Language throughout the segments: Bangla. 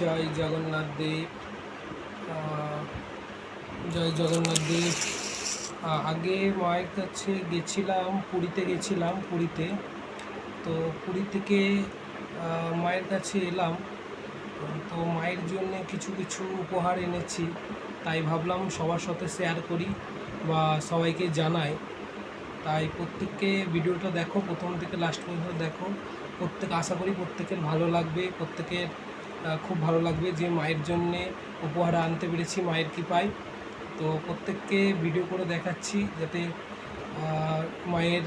জয় জগন্নাথ দেব। জয় জগন্নাথ দেব। আগে মায়ের কাছে গেছিলাম, পুরীতে গেছিলাম, পুরীতে। তো পুরী থেকে মায়ের কাছে এলাম। তো মায়ের জন্য কিছু কিছু উপহার এনেছি। তাই ভাবলাম সবার সাথে শেয়ার করি বা সবাইকে জানাই। তাই প্রত্যেককে ভিডিওটা দেখো, প্রথম থেকে লাস্ট পর্যন্ত দেখো। প্রত্যেক, আশা করি প্রত্যেকের ভালো লাগবে। প্রত্যেকের খুব ভালো লাগবে যে মায়ের জন্যে উপহার আনতে পেরেছি মায়ের কৃপায়। তো প্রত্যেককে ভিডিও করে দেখাচ্ছি যাতে মায়ের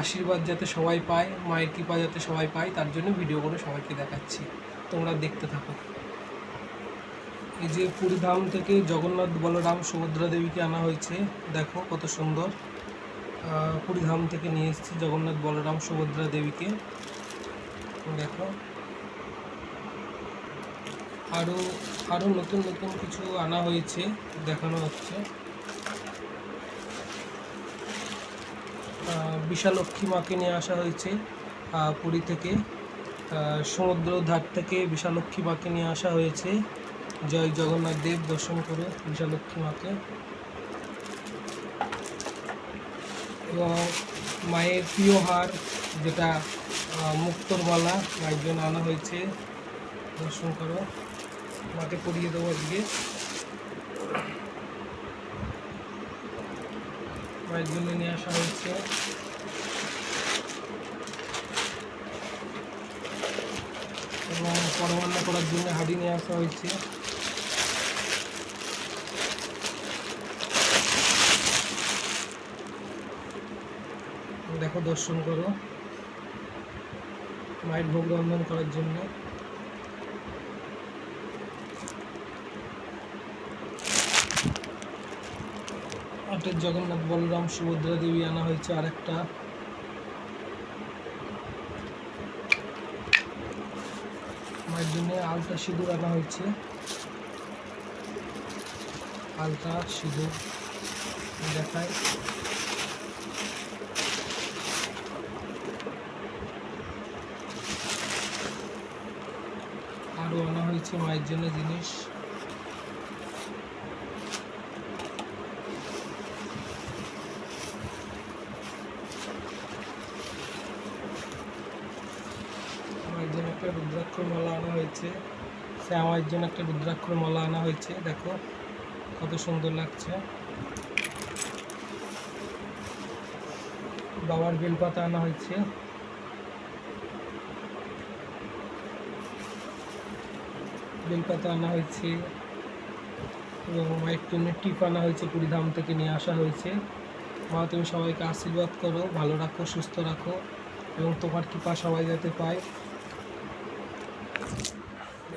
আশীর্বাদ যাতে সবাই পায়, মায়ের কৃপা যাতে সবাই পায়, তার জন্য ভিডিও করে সবাইকে দেখাচ্ছি। তোমরা দেখতে থাকো। এই যে পুরীধাম থেকে জগন্নাথ বলরাম সুভদ্রা দেবীকে আনা হয়েছে, দেখো কত সুন্দর। পুরীধাম থেকে নিয়ে এসেছি জগন্নাথ বলরাম সুভদ্রা দেবীকে। দেখো। আরও আরও নতুন নতুন কিছু আনা হয়েছে, দেখানো হচ্ছে। বিশালক্ষী মাকে নিয়ে আসা হয়েছে পুরী থেকে। সমুদ্র ধার থেকে বিশালক্ষী মাকে নিয়ে আসা হয়েছে। জয় জগন্নাথ দেব, দর্শন করে বিশালক্ষী মাকে। এবং মায়ের প্রিয় হার, যেটা মুক্তোর মালা, মায়ের জন্য আনা হয়েছে, দর্শন করো। মাকে পরিয়ে দেবো আজকে। মায়ের জন্য নিয়ে আসা হয়েছে। এবং পরমান্ন করার জন্য হাঁড়ি নিয়ে আসা হয়েছে। দেখো, দর্শন করো। মায়ের ভোগ রন্ধন করার জন্য। আটের জগন্নাথ বলরাম সুভদ্রা দেবী আনা হয়েছে আরেকটা। মায়ের জন্য আলতা সিঁদুর আনা হয়েছে। আলতা সিঁদুর দেখায় আরও আনা হয়েছে মায়ের জন্য জিনিস আমার জন্য একটা রুদ্রাক্ষর মালা আনা হয়েছে। আমার জন্য একটা রুদ্রাক্ষর মালা আনা হয়েছে। দেখো, কত সুন্দর লাগছে। বাবার বেলপাতা আনা হয়েছে। বেলপাতা আনা হয়েছে এবং মায়ের জন্য টিপ আনা হয়েছে কুড়িধাম থেকে নিয়ে আসা হয়েছে। মা, তুমি সবাইকে আশীর্বাদ করো, ভালো রাখো, সুস্থ রাখো এবং তোমার কৃপা সবাই যাতে পায়।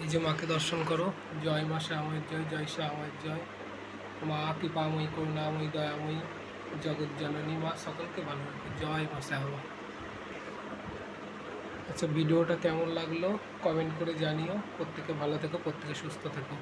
এই যে মাকে দর্শন করো। জয় মা শ্যাময় জয় জয় শ্যাময় জয়। মা কৃপাময়ী, করুণাময়ী, দয়াময়ী, জগৎ জননী, মা সকলকে ভালো রাখো। জয় মা শ্যামা আচ্ছা ভিডিওটা কেমন লাগল? কমেন্ট করে জানিও। প্রত্যেকে ভালো থেকো, প্রত্যেকে সুস্থ থেকো।